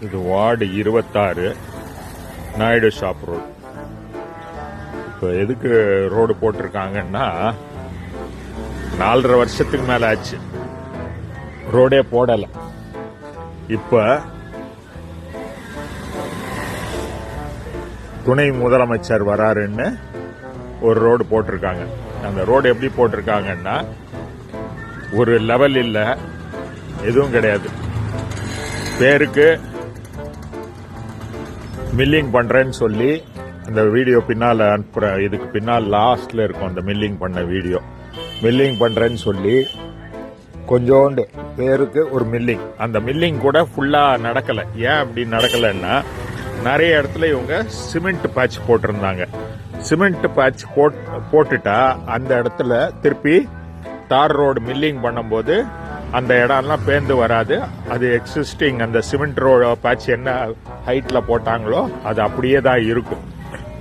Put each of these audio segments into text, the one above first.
இது வார்டு இருபத்தாறு. Naidu shop road இப்போ எதுக்கு ரோடு போட்டிருக்காங்கன்னா நாலரை வருஷத்துக்கு மேலே ஆச்சு. ரோடே போடலை. இப்போ துணை முதலமைச்சர் வராருன்னு ஒரு ரோடு போட்டிருக்காங்க. அந்த ரோடு எப்படி போட்டிருக்காங்கன்னா ஒரு லெவல் இல்லை எதுவும் கிடையாது. பேருக்கு மில்லிங் பண்ணுறேன்னு சொல்லி அந்த வீடியோ பின்னால் அனுப்புகிற இதுக்கு பின்னால் லாஸ்ட்டில் இருக்கும் அந்த மில்லிங் பண்ண வீடியோ. மில்லிங் பண்ணுறேன்னு சொல்லி கொஞ்சோண்டு பேருக்கு ஒரு மில்லிங் அந்த மில்லிங் கூட ஃபுல்லாக நடக்கலை. ஏன் அப்படி நடக்கலைன்னா நிறைய இடத்துல இவங்க சிமெண்ட் பேட்ச் போட்டிருந்தாங்க. சிமெண்ட் பேட்ச் போட் போட்டுட்டா அந்த இடத்துல திருப்பி தார் ரோடு மில்லிங் பண்ணும்போது அந்த இடம்லாம் பேர்ந்து வராது. அது எக்ஸிஸ்டிங் அந்த சிமெண்ட் ரோட பேட்ச் என்ன ஹைட்ல போட்டாங்களோ அது அப்படியே தான் இருக்கும்.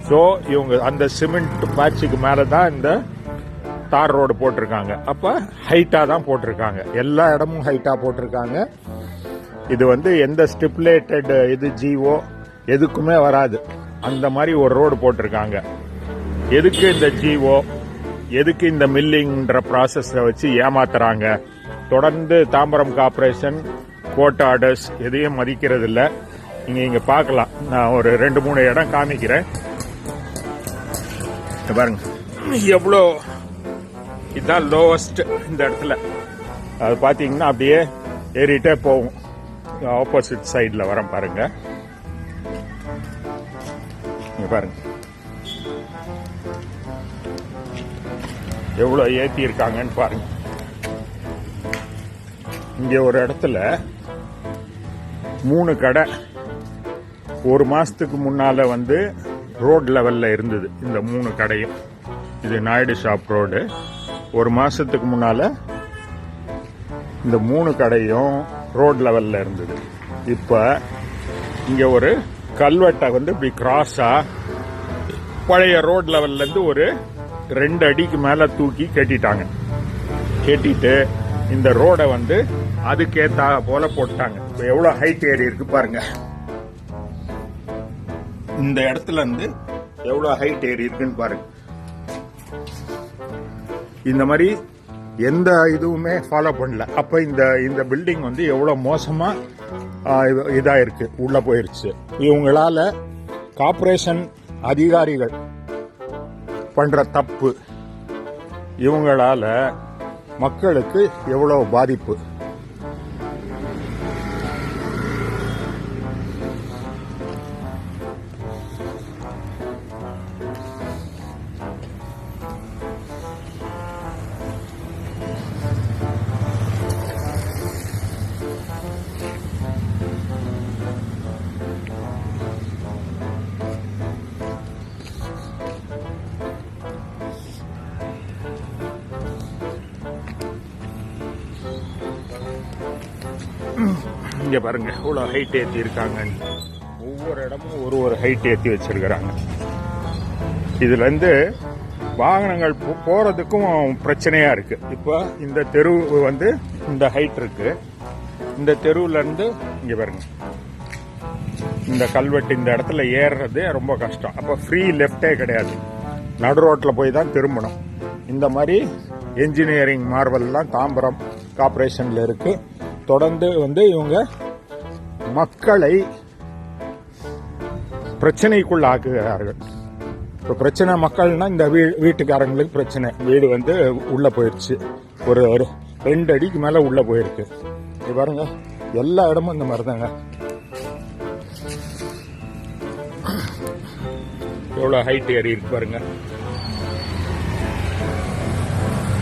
ஸோ இவங்க அந்த சிமெண்ட் பேட்சுக்கு மேலே தான் இந்த தார் ரோடு போட்டிருக்காங்க. அப்போ ஹைட்டாக தான் போட்டிருக்காங்க. எல்லா இடமும் ஹைட்டாக போட்டிருக்காங்க. இது வந்து எந்த ஸ்டிப்புலேட்டட் இது ஜிஓ எதுக்குமே வராது. அந்த மாதிரி ஒரு ரோடு போட்டிருக்காங்க. எதுக்கு இந்த ஜிஓ எதுக்கு இந்த மில்லிங்ன்ற ப்ராசஸை வச்சு ஏமாத்துறாங்க? தொடர்ந்து தாம்பரம் கார்பரேஷன் கோர்ட் ஆர்டர்ஸ் எதையும் மதிக்கிறது இல்ல நீங்க இங்க பார்க்கலாம். நான் ஒரு ரெண்டு மூணு இடம் காமிக்கிறேன். பாருங்க. எவ்வளோ? இதுதான் லோவஸ்ட் இந்த இடத்துல. அது பார்த்தீங்கன்னா அப்படியே ஏறிட்டே போகும். ஆப்போசிட் சைடில் வர பாருங்க. இங்க பாருங்க. எவ்வளோ ஏற்றி இருக்காங்கன்னு பாருங்க. இங்கே ஒரு இடத்துல மூணு கடை. ஒரு மாதத்துக்கு முன்னால் வந்து ரோட் லெவலில் இருந்தது இந்த மூணு கடையும். இது நாயுடு ஷாப் ரோடு. ஒரு மாதத்துக்கு முன்னால் இந்த மூணு கடையும் ரோட் லெவலில் இருந்தது. இப்போ இங்கே ஒரு கல்வெட்டை வந்து இப்படி கிராஸாக பழைய ரோட் லெவல்லேருந்து ஒரு ரெண்டு அடிக்கு மேலே தூக்கி கட்டிட்டாங்க. கட்டிட்டு இந்த ரோடை வந்து அதுக்கேத்தா போல போட்டாங்க. இப்போ எவ்வளவு ஹைட் ஏறி இருக்கு பாருங்க. இந்த இடத்துல இருந்து எவ்வளவு ஹைட் ஏறி இருக்குன்னு பாருங்க. இந்த மாதிரி எந்த இதுவுமே ஃபாலோ பண்ணல. அப்ப இந்த இந்த பில்டிங் வந்து எவ்வளவு மோசமா இது- இதா இருக்கு உள்ள போயிருச்சு. இவங்களால கார்ப்பரேஷன் அதிகாரிகள் பண்ற தப்பு இவங்களால மக்களுக்கு எவ்வளவு பாதிப்பு? இங்க பாருங்க இவ்வளவு ஹைட் ஏத்தி இருக்காங்கன்னு. ஒவ்வொரு இடமும் ஒரு ஒரு ஹைட் ஏத்தி வச்சிருக்கிறாங்க. இதுல இருந்து வாகனங்கள் போ- போறதுக்கும் பிரச்சனையா இருக்கு. இப்போ இந்த தெரு வந்து இந்த ஹைட் இருக்கு. இந்த தெருவுல இருந்து இங்க பாருங்க. இந்த கல்வெட்டு இந்த இடத்துல ஏறுறது ரொம்ப கஷ்டம். அப்ப ஃப்ரீ லெஃப்டே கிடையாது. நடு ரோட்டில் போய் தான் திரும்பணும். இந்த மாதிரி என்ஜினியரிங் மார்வல்லாம் தாம்பரம் கார்பரேஷனில் இருக்குது தொடர்ந்து வந்து இவங்க மக்களை பிரச்சனைக்குள் ஆக்குகிறார்கள் இப்போ பிரச்சனை மக்கள்னா இந்த வீ வீட்டுக்காரங்களுக்கு பிரச்சனை. வீடு வந்து உள்ளே போயிடுச்சு ஒரு ஒரு ரெண்டு அடிக்கு மேலே உள்ளே போயிருக்கு. இது பாருங்க. எல்லா இடமும் இந்த மாதிரி தாங்க எவ்வளோ ஹைட் ஏறி இருக்கு பாருங்கள்